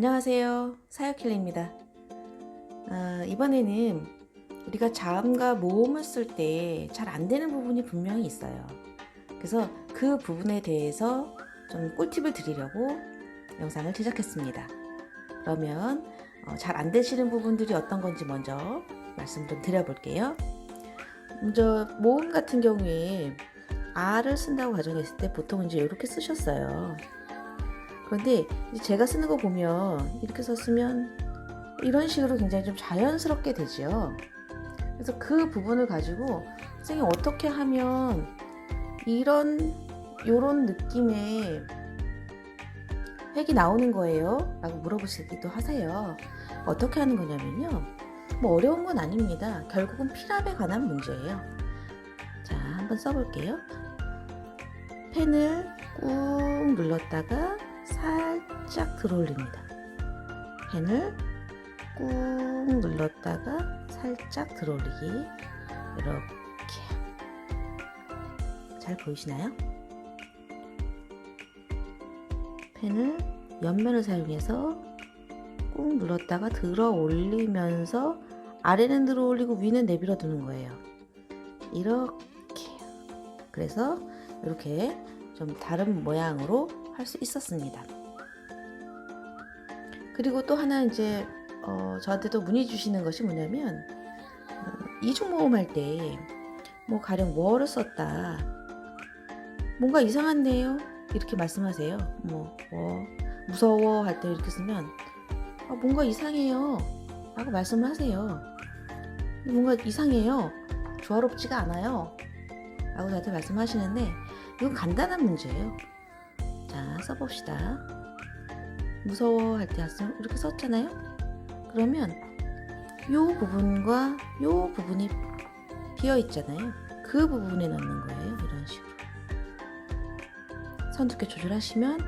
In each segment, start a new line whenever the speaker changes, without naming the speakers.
안녕하세요. 사역킬러입니다. 아, 이번에는 우리가 자음과 모음을 쓸 때 잘 안 되는 부분이 분명히 있어요. 그래서 그 부분에 대해서 좀 꿀팁을 드리려고 영상을 제작했습니다. 그러면 어, 잘안 되시는 부분들이 어떤 건지 먼저 말씀 좀 드려볼게요. 먼저 모음 같은 경우에 R을 쓴다고 가정했을 때 보통 이제 이렇게 쓰셨어요. 그런데 제가 쓰는 거 보면 이렇게 썼으면 이런 식으로 굉장히 좀 자연스럽게 되지요. 그래서 그 부분을 가지고 선생님 어떻게 하면 이런 요런 느낌의 획이 나오는 거예요? 라고 물어보시기도 하세요. 어떻게 하는 거냐면요. 뭐 어려운 건 아닙니다. 결국은 피랍에 관한 문제예요. 자, 한번 써볼게요. 펜을 꾹 눌렀다가 살짝 들어올립니다. 펜을 꾹 눌렀다가 살짝 들어올리기. 이렇게. 잘 보이시나요? 펜을 옆면을 사용해서 꾹 눌렀다가 들어 올리면서 아래는 들어 올리고 위는 내밀어 두는 거예요. 이렇게. 그래서 이렇게 좀 다른 모양으로 할 수 있었습니다. 그리고 또 하나 이제 어, 저한테도 문의 주시는 것이 뭐냐면 어, 이중 모음 할 때 뭐 가령 뭐를 썼다 뭔가 이상한데요 이렇게 말씀하세요. 뭐, 뭐 무서워 할 때 이렇게 쓰면 아, 뭔가 이상해요 라고 말씀을 하세요. 뭔가 이상해요 조화롭지가 않아요 라고 저한테 말씀하시는데 이건 간단한 문제예요 자 써봅시다. 무서워 할 때 이렇게 썼잖아요? 그러면 요 부분과 요 부분이 비어 있잖아요. 그 부분에 넣는 거예요 이런 식으로. 선 두께 조절하시면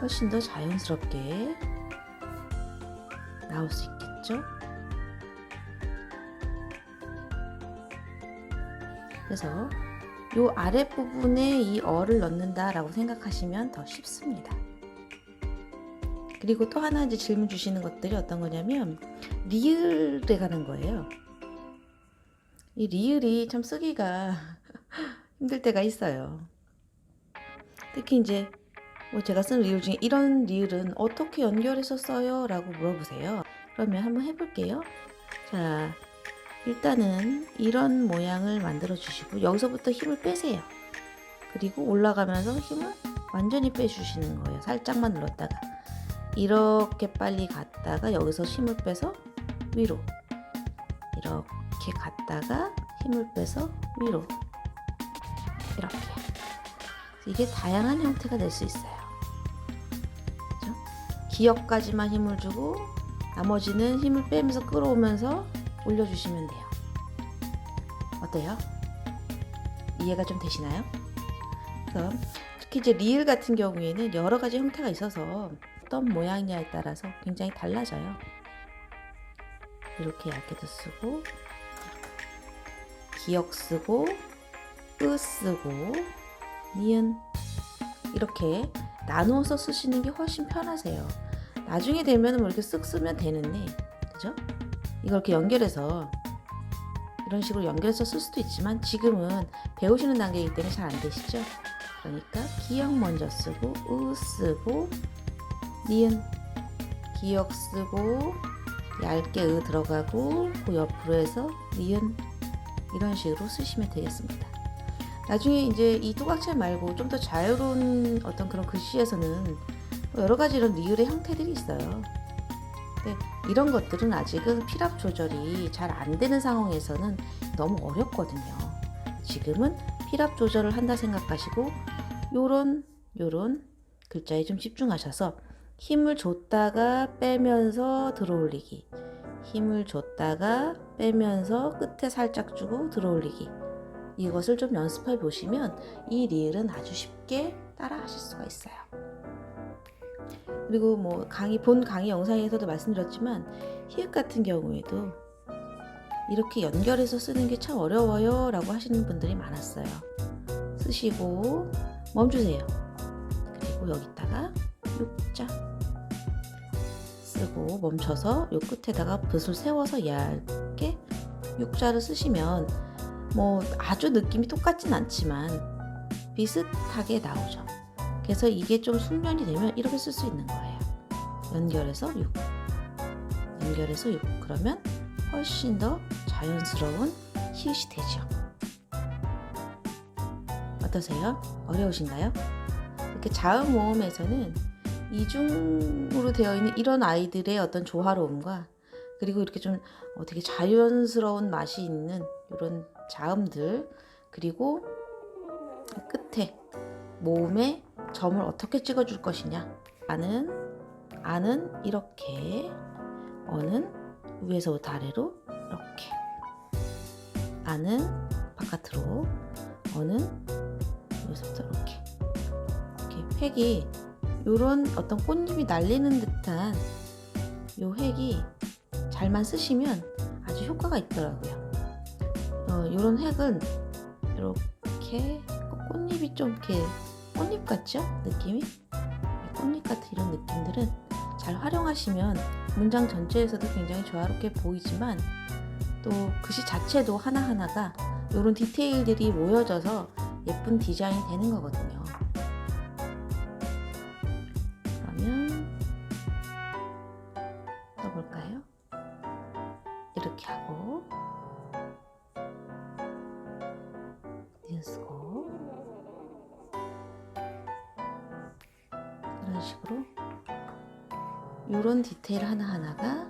훨씬 더 자연스럽게 나올 수 있겠죠? 그래서 요 아랫부분에 이 어를 넣는다 라고 생각하시면 더 쉽습니다. 그리고 또 하나 이제 질문 주시는 것들이 어떤 거냐면 리을에 관한 거예요. 이 리을이 참 쓰기가 힘들 때가 있어요. 특히 이제 뭐 제가 쓴 리을 중에 이런 리을은 어떻게 연결해서 써요? 라고 물어보세요. 그러면 한번 해볼게요. 자 일단은 이런 모양을 만들어 주시고 여기서부터 힘을 빼세요. 그리고 올라가면서 힘을 완전히 빼주시는 거예요. 살짝만 눌렀다가. 이렇게 빨리 갔다가 여기서 힘을 빼서 위로. 이렇게 갔다가 힘을 빼서 위로. 이렇게. 이게 다양한 형태가 될 수 있어요. 그렇죠? 기역까지만 힘을 주고 나머지는 힘을 빼면서 끌어오면서 올려주시면 돼요. 어때요? 이해가 좀 되시나요? 그래서 특히 이제 리을 같은 경우에는 여러 가지 형태가 있어서 어떤 모양이냐에 따라서 굉장히 달라져요. 이렇게 얇게도 쓰고 기역 쓰고 으 쓰고 니은 이렇게 나누어서 쓰시는 게 훨씬 편하세요. 나중에 되면 뭐 이렇게 쓱 쓰면 되는데 그죠? 이걸 이렇게 연결해서 이런 식으로 연결해서 쓸 수도 있지만 지금은 배우시는 단계이기 때문에 잘 안 되시죠? 그러니까 기역 먼저 쓰고 으 쓰고 니은 기역 쓰고 얇게 으 들어가고 그 옆으로 해서 니은 이런 식으로 쓰시면 되겠습니다. 나중에 이제 이 토각체 말고 좀 더 자유로운 어떤 그런 글씨에서는 여러 가지 이런 리을의 형태들이 있어요. 근데 이런 것들은 아직은 필압 조절이 잘 안 되는 상황에서는 너무 어렵거든요. 지금은 필압 조절을 한다 생각하시고 요런 요런 글자에 좀 집중하셔서 힘을 줬다가 빼면서 들어올리기 힘을 줬다가 빼면서 끝에 살짝 주고 들어올리기 이것을 좀 연습해 보시면 이 리을은 아주 쉽게 따라 하실 수가 있어요. 그리고 뭐 강의 본 강의 영상에서도 말씀드렸지만 히읗 같은 경우에도 이렇게 연결해서 쓰는 게 참 어려워요 라고 하시는 분들이 많았어요. 쓰시고 멈추세요. 그리고 여기다가 6자 쓰고 멈춰서 요 끝에다가 붓을 세워서 얇게 육자를 쓰시면 뭐 아주 느낌이 똑같진 않지만 비슷하게 나오죠. 그래서 이게 좀 숙련이 되면 이렇게 쓸 수 있는 거예요. 연결해서 6. 연결해서 6. 그러면 훨씬 더 자연스러운 히읗이 되죠. 어떠세요? 어려우신가요? 이렇게 자음 모음에서는 이중으로 되어 있는 이런 아이들의 어떤 조화로움과 그리고 이렇게 좀 어, 되게 자연스러운 맛이 있는 이런 자음들 그리고 끝에 모음에 점을 어떻게 찍어줄 것이냐 아는 아는 이렇게 어는 위에서부터 아래로 이렇게 아는 바깥으로 어는 여기서부터 이렇게 이렇게 획이 요런 어떤 꽃잎이 날리는 듯한 요 획이 잘만 쓰시면 아주 효과가 있더라고요. 어, 요런 획은 이렇게 꽃잎이 좀 이렇게 꽃잎 같죠? 느낌이? 꽃잎 같은 이런 느낌들은 잘 활용하시면 문장 전체에서도 굉장히 조화롭게 보이지만 또 글씨 자체도 하나하나가 이런 디테일들이 모여져서 예쁜 디자인이 되는 거거든요. 그러면 떠볼까요? 이렇게 하고 이런 식으로 이런 디테일 하나하나가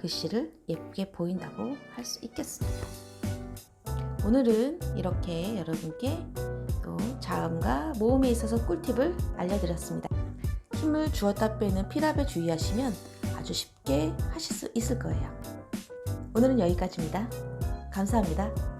글씨를 예쁘게 보인다고 할 수 있겠습니다. 오늘은 이렇게 여러분께 또 자음과 모음에 있어서 꿀팁을 알려드렸습니다. 힘을 주었다 빼는 필압에 주의하시면 아주 쉽게 하실 수 있을 거예요. 오늘은 여기까지입니다. 감사합니다.